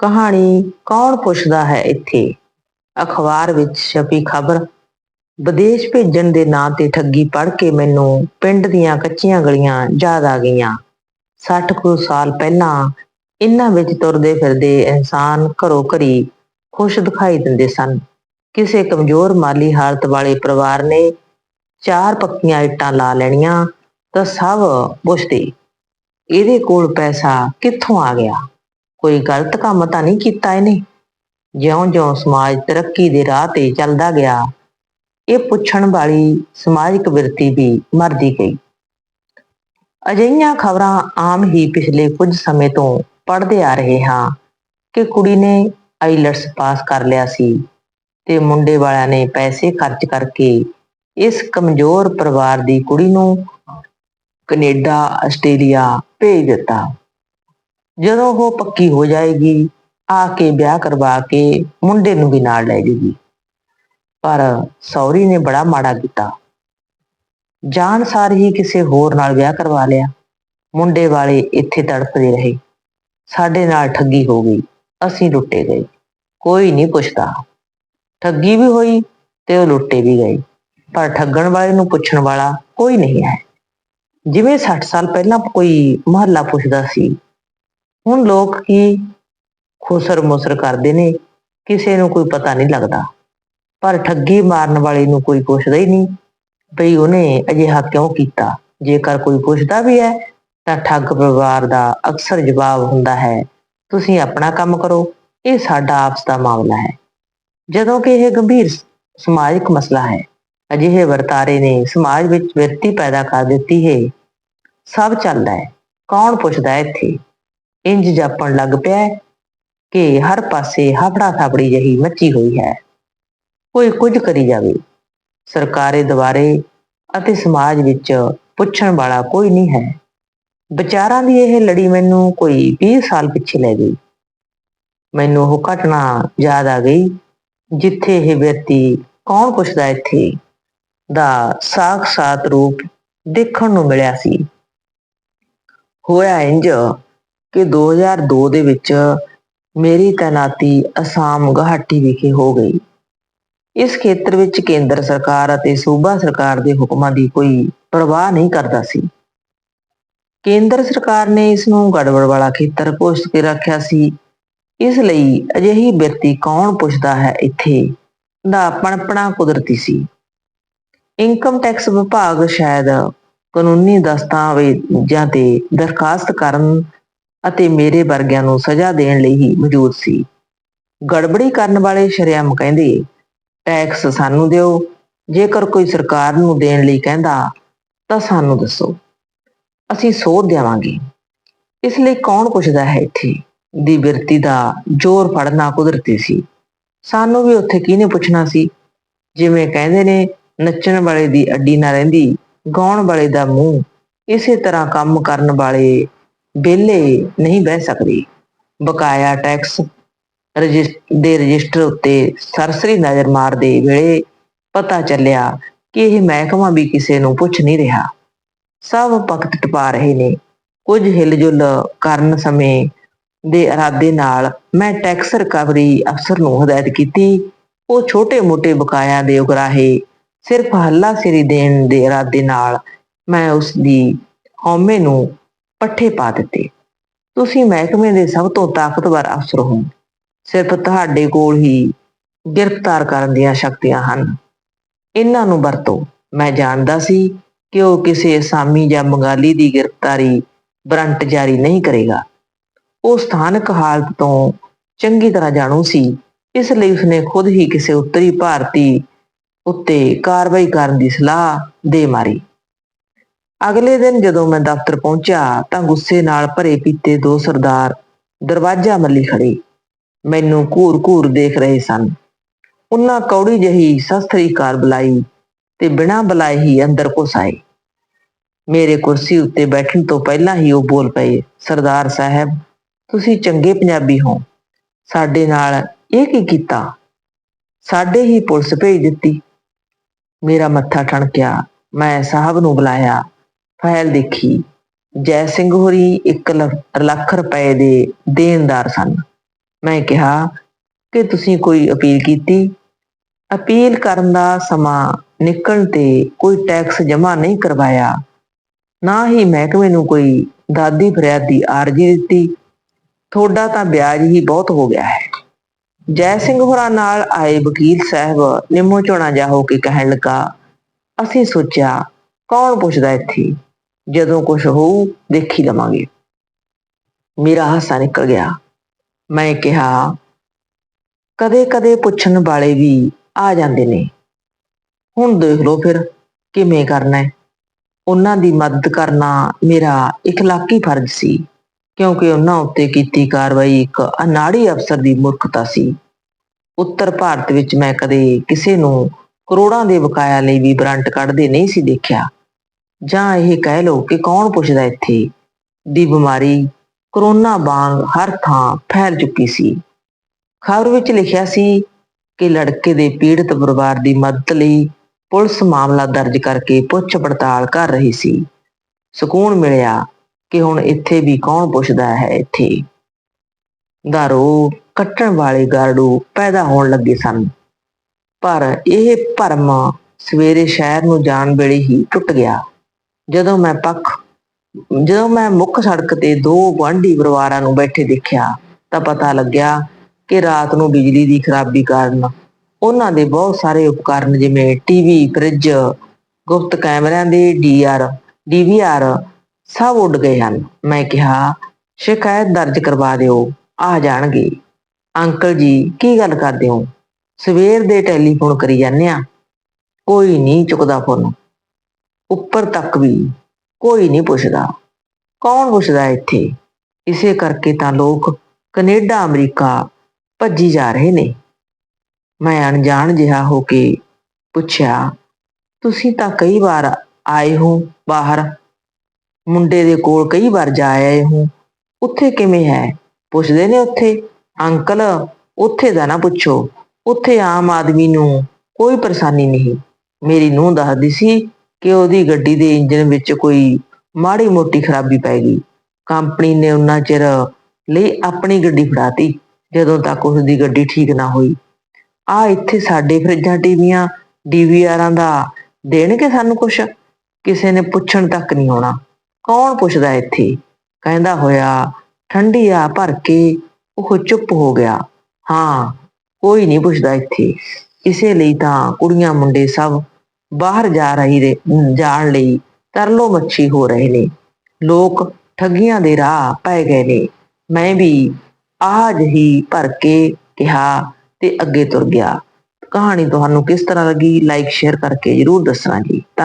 ਕਹਾਣੀ ਕੌਣ ਪੁੱਛਦਾ ਹੈ ਇੱਥੇ? ਅਖਬਾਰ ਵਿੱਚ ਛਪੀ ਖਬਰ, ਵਿਦੇਸ਼ ਭੇਜਣ ਦੇ ਨਾਂ ਤੇ ਠੱਗੀ ਪੜ ਕੇ ਮੈਨੂੰ ਪਿੰਡ ਦੀਆਂ ਕੱਚੀਆਂ ਗਲੀਆਂ ਯਾਦ ਆ ਗਈਆਂ। 60 ਕੁ ਸਾਲ ਪਹਿਲਾਂ ਇਹਨਾਂ ਵਿੱਚ ਤੁਰਦੇ ਫਿਰਦੇ ਇਨਸਾਨ ਘਰੋ ਘਰੀ ਖੁਸ਼ ਦਿਖਾਈ ਦਿੰਦੇ ਸਨ। ਕਿਸੇ ਕਮਜ਼ੋਰ ਮਾਲੀ ਹਾਲਤ ਵਾਲੇ ਪਰਿਵਾਰ ਨੇ ਚਾਰ ਪੱਕੀਆਂ ਇੱਟਾਂ ਲਾ ਲੈਣੀਆਂ ਤਾਂ ਸਭ ਪੁੱਛਦੇ, ਇਹਦੇ ਕੋਲ ਪੈਸਾ ਕਿੱਥੋਂ ਆ ਗਿਆ? ਕੋਈ ਗਲਤ ਕੰਮ ਤਾਂ ਨਹੀਂ ਕੀਤਾ ਇਹਨੇ। ਜਿਉਂ-ਜਿਉਂ ਸਮਾਜ ਤਰੱਕੀ ਦੇ ਰਾਹ ਤੇ ਚੱਲਦਾ ਗਿਆ, ਇਹ ਪੁੱਛਣ ਵਾਲੀ ਸਮਾਜਿਕ ਵਿਰਤੀ ਵੀ ਮਰਦੀ ਗਈ। ਅਜਿਹੀਆਂ ਖਬਰਾਂ ਆਮ ਹੀ ਪਿਛਲੇ ਕੁਝ ਸਮੇਂ ਤੋਂ ਪੜ੍ਹਦੇ ਆ ਰਹੇ ਹਾਂ ਕਿ ਕੁੜੀ ਨੇ ਆਈਲਟਸ ਪਾਸ ਕਰ ਲਿਆ ਸੀ ਤੇ ਮੁੰਡੇ ਵਾਲਿਆਂ ਨੇ ਪੈਸੇ ਖਰਚ ਕਰਕੇ ਇਸ ਕਮਜ਼ੋਰ ਪਰਿਵਾਰ ਦੀ ਕੁੜੀ ਨੂੰ ਕੈਨੇਡਾ, ਆਸਟ੍ਰੇਲੀਆ ਭੇਜ ਦਿੱਤਾ। ਜਦੋਂ ਉਹ ਪੱਕੀ ਹੋ ਜਾਏਗੀ, ਆ ਕੇ ਵਿਆਹ ਕਰਵਾ ਕੇ ਮੁੰਡੇ ਨੂੰ ਵੀ ਨਾਲ ਲੈ ਜੂਗੀ। ਪਰ ਸੌਰੀ ਨੇ ਬੜਾ ਮਾੜਾ ਕੀਤਾ। ਜਾਣ ਸਾਰ ਹੀ ਕਿਸੇ ਹੋਰ ਨਾਲ ਵਿਆਹ ਕਰਵਾ ਲਿਆ। ਮੁੰਡੇ ਵਾਲੇ ਇੱਥੇ ਤੜਪਦੇ ਰਹੇ। ਸਾਡੇ ਨਾਲ ਠੱਗੀ ਹੋ ਗਈ। ਅਸੀਂ ਲੁੱਟੇ ਗਏ। ਕੋਈ ਨਹੀਂ ਪੁੱਛਦਾ। ਠੱਗੀ ਵੀ ਹੋਈ ਤੇ ਉਹ ਲੁੱਟੇ ਵੀ ਗਏ। ਪਰ ਠੱਗਣ ਵਾਲੇ ਨੂੰ ਪੁੱਛਣ ਵਾਲਾ ਕੋਈ ਨਹੀਂ ਹੈ। ਜਿਵੇਂ 60 ਸਾਲ ਪਹਿਲਾਂ ਕੋਈ ਮਹੱਲਾ ਪੁੱਛਦਾ ਸੀ ਹੁਣ ਲੋਕ ਕੀ ਖੁਸਰ ਮੁਸਰ ਕਰਦੇ ਨੇ, ਕਿਸੇ ਨੂੰ ਕੋਈ ਪਤਾ ਨਹੀਂ ਲੱਗਦਾ। ਪਰ ਠੱਗੀ ਮਾਰਨ ਵਾਲੇ ਨੂੰ ਕੋਈ ਪੁੱਛਦਾ ਹੀ ਨਹੀਂ ਭਈ ਉਹਨੇ ਅਜਿਹਾ ਕਿਉਂ ਕੀਤਾ? ਜੇਕਰ ਕੋਈ ਪੁੱਛਦਾ ਵੀ ਹੈ, ਤਾਂ ਠੱਗ ਪਰਿਵਾਰ ਦਾ ਅਕਸਰ ਜਵਾਬ ਹੁੰਦਾ ਹੈ, ਤੁਸੀਂ ਆਪਣਾ ਕੰਮ ਕਰੋ, ਇਹ ਸਾਡਾ ਆਪਸ ਦਾ ਮਾਮਲਾ ਹੈ। ਜਦੋਂ ਕਿ ਇਹ ਗੰਭੀਰ ਸਮਾਜਿਕ ਮਸਲਾ ਹੈ। ਅਜਿਹੇ ਵਰਤਾਰੇ ਨੇ ਸਮਾਜ ਵਿੱਚ ਵਿਰਤੀ ਪੈਦਾ ਕਰ ਦਿੱਤੀ ਹੈ। ਸਭ ਚੱਲਦਾ ਹੈ। ਕੌਣ ਪੁੱਛਦਾ ਇੱਥੇ? ਇੰਜ ਜਾਪਣ ਲੱਗ ਪਿਆ ਕਿ ਹਰ ਪਾਸੇ ਹਫੜਾ ਥਾਪੜੀ ਜਹੀ ਮੱਚੀ ਹੋਈ ਹੈ। ਕੋਈ ਕੁਝ ਕਰੀ ਜਾਵੇ। ਸਰਕਾਰੇ ਦੁਆਰੇ ਅਤੇ ਸਮਾਜ ਵਿੱਚ ਪੁੱਛਣ ਵਾਲਾ ਕੋਈ ਨਹੀਂ ਹੈ। ਵਿਚਾਰਾਂ ਦੀ ਇਹ ਲੜੀ ਮੈਨੂੰ ਕੋਈ 20 ਸਾਲ ਪਿੱਛੇ ਲੈ ਗਈ। ਮੈਨੂੰ ਉਹ ਘਟਨਾ ਯਾਦ ਆ ਗਈ ਜਿੱਥੇ ਇਹ ਵਿਅਕਤੀ ਕੌਣ ਪੁੱਛਦਾ ਇੱਥੇ ਦਾ ਸਾਖ-ਸਾਤ ਰੂਪ ਦੇਖਣ ਨੂੰ ਮਿਲਿਆ ਸੀ। ਹੋਇਆ ਇੰਜ ਕਿ 2002 ਦੇ ਵਿੱਚ ਮੇਰੀ ਤੈਨਾਤੀ ਅਸਾਮ ਗੁਹਾਟੀ ਵਿਖੇ ਹੋ ਗਈ। ਇਸ ਖੇਤਰ ਵਿੱਚ ਕੇਂਦਰ ਸਰਕਾਰ ਅਤੇ ਸੂਬਾ ਸਰਕਾਰ ਦੇ ਹੁਕਮਾਂ ਦੀ ਕੋਈ ਪਰਵਾਹ ਨਹੀਂ ਕਰਦਾ ਸੀ। ਕੇਂਦਰ ਸਰਕਾਰ ਨੇ ਇਸ ਨੂੰ ਗੜਬੜ ਵਾਲਾ ਖੇਤਰ ਘੋਸ਼ਿਤ ਕੇ ਰੱਖਿਆ ਸੀ। ਇਸ ਲਈ ਅਜਿਹੀ ਬਿਰਤੀ ਕੌਣ ਪੁੱਛਦਾ ਹੈ ਇੱਥੇ ਦਾ ਪਣਪਣਾ ਕੁਦਰਤੀ ਸੀ। ਇਨਕਮ ਟੈਕਸ ਵਿਭਾਗ ਸ਼ਾਇਦ ਕਾਨੂੰਨੀ ਦਸਤਾਵੇਜ਼ਾਂ ਤੇ ਦਰਖਾਸਤ ਕਰਨ ਅਤੇ ਮੇਰੇ ਵਰਗਿਆਂ ਨੂੰ ਸਜ਼ਾ ਦੇਣ ਲਈ ਹੀ ਮੌਜੂਦ ਸੀ। ਗੜਬੜੀ ਕਰਨ ਵਾਲੇ ਸ਼ਰਿਆਮ ਕਹਿੰਦੇ ਟੈਕਸ ਸਾਨੂੰ ਦਿਓ। ਜੇਕਰ ਕੋਈ ਸਰਕਾਰ ਨੂੰ ਦੇਣ ਲਈ ਕਹਿੰਦਾ, ਤਾਂ ਸਾਨੂੰ ਦੱਸੋ। ਅਸੀਂ ਸੋਧ ਦੇਵਾਂਗੇ। ਇਸ ਲਈ ਕੌਣ ਪੁੱਛਦਾ ਹੈ ਇੱਥੇ? ਦੀ ਬਿਰਤੀ ਦਾ ਜ਼ੋਰ ਫੜਨਾ ਕੁਦਰਤੀ ਸੀ। ਸਾਨੂੰ ਵੀ ਉੱਥੇ ਕਿਹਨੇ ਪੁੱਛਣਾ ਸੀ? ਜਿਵੇਂ ਕਹਿੰਦੇ ਨੇ, ਨੱਚਣ ਵਾਲੇ ਦੀ ਅੱਡੀ ਨਾ ਰਹਿੰਦੀ, ਗਾਉਣ ਵਾਲੇ ਦਾ ਮੂੰਹ ਇਸੇ ਤਰ੍ਹਾਂ ਕੰਮ ਕਰਨ ਵਾਲੇ ਵਿਹਲੇ ਨਹੀਂ ਬਹਿ ਸਕਦੀ। ਬਕਾਇਆ ਟੈਕਸ ਦੇ ਰਜਿਸਟਰ ਉੱਤੇ ਸਰਸਰੀ ਨਜ਼ਰ ਮਾਰਦੇ ਵੇਲੇ ਪਤਾ ਚੱਲਿਆ ਕਿ ਇਹ ਮਹਿਕਮਾ ਵੀ ਕਿਸੇ ਨੂੰ ਪੁੱਛ ਨਹੀਂ ਰਿਹਾ। ਸਭ ਪਕਟ ਟਪਾ ਰਹੇ ਨੇ। ਕੁਝ ਹਿਲਜੁਲ ਕਰਨ ਸਮੇਂ ਦੇ ਇਰਾਦੇ ਨਾਲ ਮੈਂ ਟੈਕਸ ਰਿਕਵਰੀ ਅਫਸਰ ਨੂੰ ਹਦਾਇਤ ਕੀਤੀ। ਉਹ ਛੋਟੇ-ਮੋਟੇ ਬਕਾਇਆ ਦੇ ਉਗਰਾਹੇ ਸਿਰਫ ਹੱਲਾ ਸਿਰੀ ਦੇਣ ਦੇ ਇਰਾਦੇ ਨਾਲ ਮੈਂ ਉਸ ਦੀ ਹਉਮੈ ਨੂੰ ਪੱਠੇ ਪਾ ਦਿੱਤੇ। ਤੁਸੀਂ ਮਹਿਕਮੇ ਦੇ ਸਭ ਤੋਂ ਤਾਕਤਵਰ ਅਫਸਰ ਹੋ। ਸਿਰਫ ਤੁਹਾਡੇ ਕੋਲ ਹੀ ਗ੍ਰਿਫਤਾਰ ਕਰਨ ਦੀਆਂ ਸ਼ਕਤੀਆਂ ਹਨ। ਇਹਨਾਂ ਨੂੰ ਵਰਤੋ। ਮੈਂ ਜਾਣਦਾ ਸੀ ਕਿ ਉਹ ਕਿਸੇ ਅਸਾਮੀ ਜਾਂ ਬੰਗਾਲੀ ਦੀ ਗ੍ਰਿਫਤਾਰੀ ਵਾਰੰਟ ਜਾਰੀ ਨਹੀਂ ਕਰੇਗਾ। ਉਹ ਸਥਾਨਕ ਹਾਲਤ ਤੋਂ ਚੰਗੀ ਤਰ੍ਹਾਂ ਜਾਣੂ ਸੀ। ਇਸ ਲਈ ਉਸਨੇ ਖੁਦ ਹੀ ਕਿਸੇ ਉੱਤਰੀ ਭਾਰਤੀ ਉੱਤੇ ਕਾਰਵਾਈ ਕਰਨ ਦੀ ਸਲਾਹ ਦੇ ਮਾਰੀ। ਅਗਲੇ ਦਿਨ ਜਦੋਂ ਮੈਂ ਦਫ਼ਤਰ ਪਹੁੰਚਿਆ ਤਾਂ ਗੁੱਸੇ ਨਾਲ ਭਰੇ ਪੀਤੇ ਦੋ ਸਰਦਾਰ ਦਰਵਾਜ਼ਾ ਮੱਲੀ ਖੜੇ। ਮੈਨੂੰ ਘੂਰ-ਘੂਰ ਦੇਖ ਰਹੇ ਸਨ। ਉਹਨਾਂ ਕੌੜੀ ਜਹੀ ਸਸਤਰੀ ਕਾਰ ਬੁਲਾਈ ਤੇ ਬਿਨਾਂ ਬੁਲਾਏ ਹੀ ਅੰਦਰ ਘੁਸ ਆਏ। ਮੇਰੇ ਕੁਰਸੀ ਉੱਤੇ ਬੈਠਣ ਤੋਂ ਪਹਿਲਾਂ ਹੀ ਉਹ ਬੋਲ ਪਏ, ਸਰਦਾਰ ਸਾਹਿਬ, ਤੁਸੀਂ ਚੰਗੇ ਪੰਜਾਬੀ ਹੋ। ਸਾਡੇ ਨਾਲ ਇਹ ਕੀ ਕੀਤਾ? ਸਾਡੇ ਹੀ ਪੁਲਿਸ ਭੇਜ ਦਿੱਤੀ। ਮੇਰਾ ਮੱਥਾ ਠਣਕਿਆ ਮੈਂ ਸਾਹਿਬ ਨੂੰ ਬੁਲਾਇਆ। ਫਾਈਲ ਦੇਖੀ। ਜੈ ਸਿੰਘ ਹੋਰੀ 1 ਲੱਖ ਰੁਪਏ ਦੇ ਦੇਣਦਾਰ ਸਨ। ਮੈਂ ਕਿਹਾ, ਕਿ ਤੁਸੀਂ ਕੋਈ ਅਪੀਲ ਕੀਤੀ? ਅਪੀਲ ਕਰਨ ਦਾ ਸਮਾਂ ਨਿਕਲਣ ਤੇ ਕੋਈ ਟੈਕਸ ਜਮ੍ਹਾਂ ਨਹੀਂ ਕਰਵਾਇਆ। ਨਾ ਹੀ ਮਹਿਕਮੇ ਨੂੰ ਕੋਈ ਦਾਦੀ ਫਰਿਆਦੀ ਆਰਜੀ ਦਿੱਤੀ। ਤੁਹਾਡਾ ਤਾਂ ਵਿਆਜ ਹੀ ਬਹੁਤ ਹੋ ਗਿਆ ਹੈ। ਜੈ ਸਿੰਘ ਹੋਰਾਂ ਨਾਲ ਆਏ ਵਕੀਲ ਸਾਹਿਬ ਨਿੰਮੋ ਝੋਣਾ ਜਾ ਹੋ ਕੇ ਕਹਿਣ ਲੱਗਾ, ਅਸੀਂ ਸੋਚਿਆ, ਕੌਣ ਪੁੱਛਦਾ ਇੱਥੇ? ਜਦੋਂ ਕੁਝ ਹੋਊ, ਦੇਖੀ ਲਵਾਂਗੇ। ਮੇਰਾ ਹਾਸਾ ਨਿਕਲ ਗਿਆ। ਮੈਂ ਕਿਹਾ, ਕਦੇ-ਕਦੇ ਪੁੱਛਣ ਵਾਲੇ ਵੀ ਆ ਜਾਂਦੇ ਨੇ। ਹੁਣ ਦੇਖ ਲਓ ਫਿਰ, ਕਿਵੇਂ ਕਰਨਾ ਹੈ। ਉਹਨਾਂ ਦੀ ਮਦਦ ਕਰਨਾ ਮੇਰਾ ਇਖਲਾਕੀ ਫਰਜ਼ ਸੀ, ਕਿਉਂਕਿ ਉਹਨਾਂ ਉੱਤੇ ਕੀਤੀ ਕਾਰਵਾਈ ਇੱਕ ਅਨਾੜੀ ਅਫਸਰ ਦੀ ਮੂਰਖਤਾ ਸੀ। ਉੱਤਰ ਭਾਰਤ ਵਿੱਚ ਮੈਂ ਕਦੇ ਕਿਸੇ ਨੂੰ ਕਰੋੜਾਂ ਦੇ ਬਕਾਇਆ ਲਈ ਵੀ ਬਰੰਟ ਕੱਢਦੇ ਨਹੀਂ ਸੀ ਦੇਖਿਆ। ਜਾਂ ਇਹ ਕਹਿ ਲਓ ਕਿ ਕੌਣ ਪੁੱਛਦਾ ਇੱਥੇ? ਦੀ ਬਿਮਾਰੀ ਕਰੋਨਾ ਵਾਂਗ ਹਰ ਥਾਂ ਫੈਲ ਚੁੱਕੀ ਸੀ। ਖਬਰ ਵਿੱਚ ਲਿਖਿਆ ਸੀ ਕਿ ਲੜਕੇ ਦੇ ਪੀੜਤ ਪਰਿਵਾਰ ਦੀ ਮਦਦ ਲਈ ਪੁਲਿਸ ਮਾਮਲਾ ਦਰਜ ਕਰਕੇ ਪੁੱਛ ਪੜਤਾਲ ਕਰ ਰਹੀ ਸੀ। ਸਕੂਨ ਮਿਲਿਆ ਕਿ ਹੁਣ ਇੱਥੇ ਵੀ ਕੌਣ ਪੁੱਛਦਾ ਹੈ ਇੱਥੇ? ਦਾ ਦਾਰੂ ਕੱਟਣ ਵਾਲੇ ਗਾਰਡੂ ਪੈਦਾ ਹੋਣ ਲੱਗੇ ਸਨ। ਪਰ ਇਹ ਭਰਮ ਸਵੇਰੇ ਸ਼ਹਿਰ ਨੂੰ ਜਾਣ ਵੇਲੇ ਹੀ ਟੁੱਟ ਗਿਆ। ਜਦੋਂ ਮੈਂ ਪੱਖ, ਜਦੋਂ ਮੈਂ ਮੁੱਖ ਸੜਕ ਤੇ ਦੋ ਗੁਆਂਢੀ ਪਰਿਵਾਰਾਂ ਨੂੰ ਬੈਠੇ ਦੇਖਿਆ, ਤਾਂ ਪਤਾ ਲੱਗਿਆ ਕਿ ਰਾਤ ਨੂੰ ਬਿਜਲੀ ਦੀ ਖਰਾਬੀ ਕਾਰਨ ਉਹਨਾਂ ਦੇ ਬਹੁਤ ਸਾਰੇ ਉਪਕਰਨ ਜਿਵੇਂ ਟੀਵੀ, ਫ੍ਰਿਜ, ਗੁਪਤ ਕੈਮਰਿਆਂ ਦੇ ਡੀਆਰ, ਡੀਵੀਆਰ ਸਭ ਉੱਡ ਗਏ ਹਨ। ਮੈਂ ਕਿਹਾ, ਸ਼ਿਕਾਇਤ ਦਰਜ ਕਰਵਾ ਦਿਓ, ਆ ਜਾਣਗੇ। ਅੰਕਲ ਜੀ, ਕੀ ਗੱਲ ਕਰਦੇ ਹੋ? ਸਵੇਰ ਦੇ ਟੈਲੀਫੋਨ ਕਰੀ ਜਾਂਦੇ ਆ। ਕੋਈ ਨਹੀਂ ਚੁੱਕਦਾ ਫੋਨ ਉੱਪਰ ਤੱਕ ਵੀ ਕੋਈ ਨਹੀਂ ਪੁੱਛਦਾ। ਕੌਣ ਪੁੱਛਦਾ ਇੱਥੇ? ਇਸੇ ਕਰਕੇ ਤਾਂ ਲੋਕ ਕੈਨੇਡਾ, ਅਮਰੀਕਾ ਭੱਜੀ ਜਾ ਰਹੇ ਨੇ। ਮੈਂ ਅਣਜਾਣ ਜਿਹਾ ਹੋ ਕੇ ਪੁੱਛਿਆ, ਤੁਸੀਂ ਤਾਂ ਕਈ ਵਾਰ ਆਏ ਹੋ ਬਾਹਰ? ਮੁੰਡੇ ਦੇ ਕੋਲ ਕਈ ਵਾਰ ਜਾ ਆਏ ਹੋ? ਉੱਥੇ ਕਿਵੇਂ ਹੈ? ਪੁੱਛਦੇ ਨੇ ਉੱਥੇ? ਅੰਕਲ, ਉੱਥੇ ਦਾ ਨਾ ਪੁੱਛੋ। ਉੱਥੇ ਆਮ ਆਦਮੀ ਨੂੰ ਕੋਈ ਪਰੇਸ਼ਾਨੀ ਨਹੀਂ। ਮੇਰੀ ਨੂੰਹ ਦੱਸਦੀ ਸੀ ਕਿ ਉਹਦੀ ਗੱਡੀ ਦੇ ਇੰਜਨ ਵਿੱਚ ਕੋਈ ਮਾੜੀ ਮੋਟੀ ਖਰਾਬੀ ਪੈ ਗਈ। ਕੰਪਨੀ ਨੇ ਉਹਨਾਂ ਚਿਰ ਲਈ ਆਪਣੀ ਗੱਡੀ ਫੜਾਤੀ, ਜਦੋਂ ਤੱਕ ਉਸ ਦੀ ਗੱਡੀ ਠੀਕ ਨਾ ਹੋਈ। ਆ ਇੱਥੇ ਸਾਡੇ ਫਰਿੱਜਾਂ ਟੀਵੀਆਂ, ਡੀਵੀਆਰਾਂ ਦਾ ਦੇਣਗੇ ਸਾਨੂੰ ਕੁਛ? ਕਿਸੇ ਨੇ ਪੁੱਛਣ ਤੱਕ ਨਹੀਂ ਆਉਣਾ। ਕੌਣ ਪੁੱਛਦਾ ਇੱਥੇ? ਕਹਿੰਦਾ ਹੋਇਆ, ਠੰਡੀ ਆ, ਭਰ ਕੇ ਉਹ ਚੁੱਪ ਹੋ ਗਿਆ। ਹਾਂ, ਕੋਈ ਨਹੀਂ ਪੁੱਛਦਾ ਇੱਥੇ। ਇਸੇ ਲਈ ਤਾਂ ਕੁੜੀਆਂ ਮੁੰਡੇ ਸਭ ਬਾਹਰ ਜਾ ਰਹੀ ਦੇ ਜਾਣ ਲਈ ਤਰਲੋ ਮੱਛੀ ਹੋ ਰਹੇ ਨੇ। ਲੋਕ ਠੱਗੀਆਂ ਦੇ ਰਾਹ ਪੈ ਗਏ ਨੇ। ਮੈਂ ਵੀ ਆਜ ਹੀ ਭਰ ਕੇ ਕਿਹਾ ਤੇ ਅੱਗੇ ਤੁਰ ਗਿਆ। ਕਹਾਣੀ ਤੁਹਾਨੂੰ ਕਿਸ ਤਰ੍ਹਾਂ ਲੱਗੀ ਲਾਈਕ ਸ਼ੇਅਰ ਕਰਕੇ ਜਰੂਰ ਦੱਸਣਾ ਜੀ। ਧੰਨ-